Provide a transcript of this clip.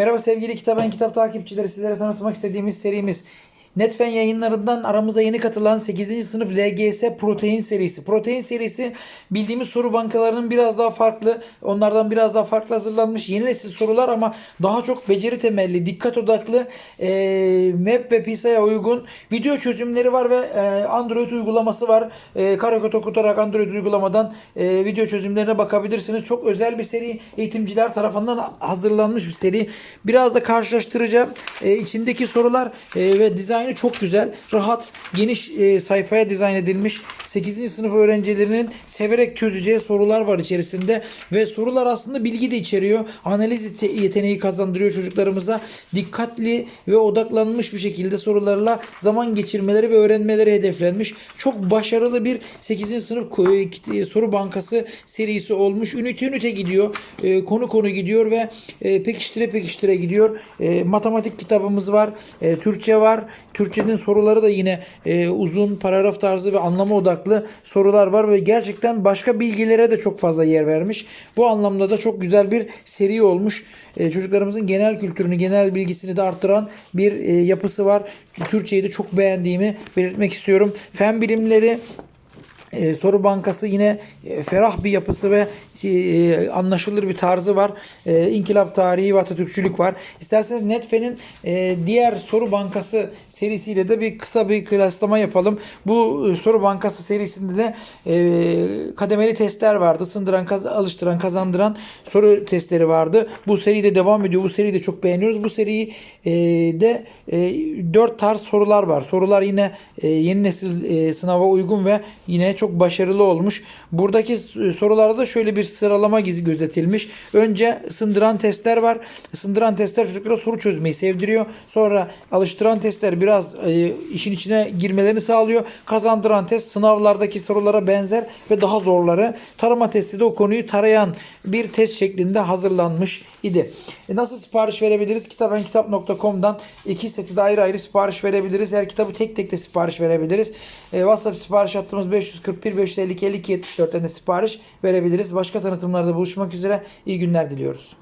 Merhaba sevgili Kitaben Kitap takipçileri. Sizlere tanıtmak istediğimiz serimiz Netfen yayınlarından aramıza yeni katılan 8. sınıf LGS Protein serisi. Protein serisi bildiğimiz soru bankalarının biraz daha farklı, onlardan biraz daha farklı hazırlanmış yeni nesil sorular ama daha çok beceri temelli, dikkat odaklı, e, Map ve PISA'ya uygun video çözümleri var ve e, Android uygulaması var. E, Karakot okutarak Android uygulamadan e, video çözümlerine bakabilirsiniz. Çok özel bir seri eğitimciler tarafından hazırlanmış bir seri. Biraz da karşılaştıracağım. E, içindeki sorular e, ve dizaynı çok güzel. Rahat, geniş e, sayfaya dizayn edilmiş. 8. sınıf öğrencilerinin severek çözeceği sorular var içerisinde ve sorular aslında bilgi de içeriyor. Analiz yete- yeteneği kazandırıyor çocuklarımıza. Dikkatli ve odaklanmış bir şekilde sorularla zaman geçirmeleri ve öğrenmeleri hedeflenmiş. Çok başarılı bir 8. sınıf ko- soru bankası serisi olmuş. Ünite ünite gidiyor. E, konu konu gidiyor ve e, pekiştire pekiştire gidiyor. E, matematik kitabımız var. E, Türkçe var. Türkçenin soruları da yine e, uzun paragraf tarzı ve anlama odaklı sorular var ve gerçekten başka bilgilere de çok fazla yer vermiş. Bu anlamda da çok güzel bir seri olmuş. E, çocuklarımızın genel kültürünü, genel bilgisini de arttıran bir e, yapısı var. Türkçeyi de çok beğendiğimi belirtmek istiyorum. Fen bilimleri e, soru bankası yine e, ferah bir yapısı ve e, anlaşılır bir tarzı var. E, İnkılap tarihi ve Atatürkçülük var. İsterseniz Netfe'nin e, diğer soru bankası serisiyle de bir kısa bir kıyaslama yapalım. Bu e, soru bankası serisinde de e, kademeli testler vardı. Sındıran, kaz- alıştıran, kazandıran soru testleri vardı. Bu seri de devam ediyor. Bu seriyi de çok beğeniyoruz. Bu seriyi e, de e, 4 tarz sorular var. Sorular yine e, yeni nesil e, sınava uygun ve yine çok başarılı olmuş. Buradaki s- sorularda da şöyle bir sıralama gözetilmiş. Önce sındıran testler var. Sındıran testler çocuklara soru çözmeyi sevdiriyor. Sonra alıştıran testler biraz e, işin içine girmelerini sağlıyor. Kazandıran test sınavlardaki sorulara benzer ve daha zorları. Tarama testi de o konuyu tarayan bir test şeklinde hazırlanmış idi. E, nasıl sipariş verebiliriz? Kitabenkitap.com'dan iki seti de ayrı ayrı sipariş verebiliriz. Her kitabı tek tek de sipariş verebiliriz. E, WhatsApp sipariş hattımız 541 552 52 74'ten de sipariş verebiliriz. Başka tanıtımlarda buluşmak üzere. İyi günler diliyoruz.